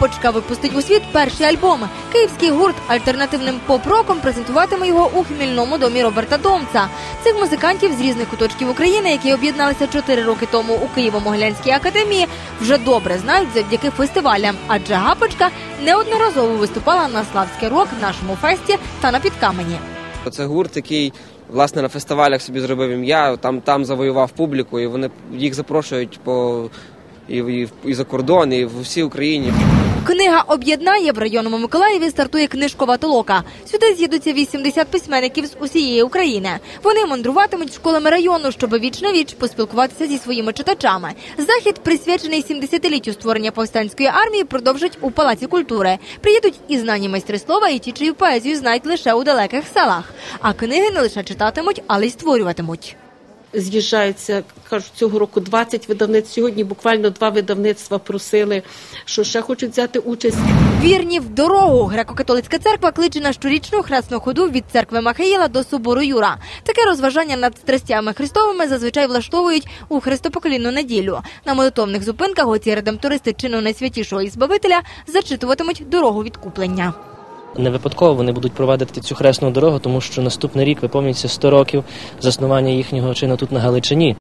Жагапочка випустить у світ перший альбом. Київський гурт альтернативним поп-роком презентуватиме його у хмільному домі Роберта Домца. Цих музикантів з різних куточків України, які об'єдналися чотири роки тому у Києво-Могилянській академії, вже добре знають завдяки фестивалям. Адже Гапочка неодноразово виступала на Славський рок, нашому фесті та на підкамені. Це гурт, який власне на фестивалях собі зробив ім'я, там, там завоював публіку, і вони їх запрошують по і, і, і за кордон, і в усій Україні. Книга об'єднає в районному Миколаєві. Стартує книжкова толока. Сюди з'їдуться 80 письменників з усієї України. Вони мандруватимуть школами району, щоб віч на віч поспілкуватися зі своїми читачами. Захід, присвячений 70-літтю створення повстанської армії, продовжать у палаці культури. Приїдуть і знані майстри слова, і ті, чию поезію знають лише у далеких селах. А книги не лише читатимуть, але й створюватимуть. З'їжджаються, кажуть, цього року 20 видавництв. Сьогодні буквально два видавництва просили, що ще хочуть взяти участь. Вірні в дорогу. Греко-католицька церква кличе на щорічну хресну ходу від церкви Махаїла до собору Юра. Таке розважання над страстями Христовими зазвичай влаштовують у хрестопоколінну неділю. На молитовних зупинках оці редемтористи чину найсвятішого і збавителя зачитуватимуть дорогу відкуплення. Не випадково вони будуть провадити цю хресну дорогу, тому що наступний рік виповнюється 100 років заснування їхнього чину тут на Галичині.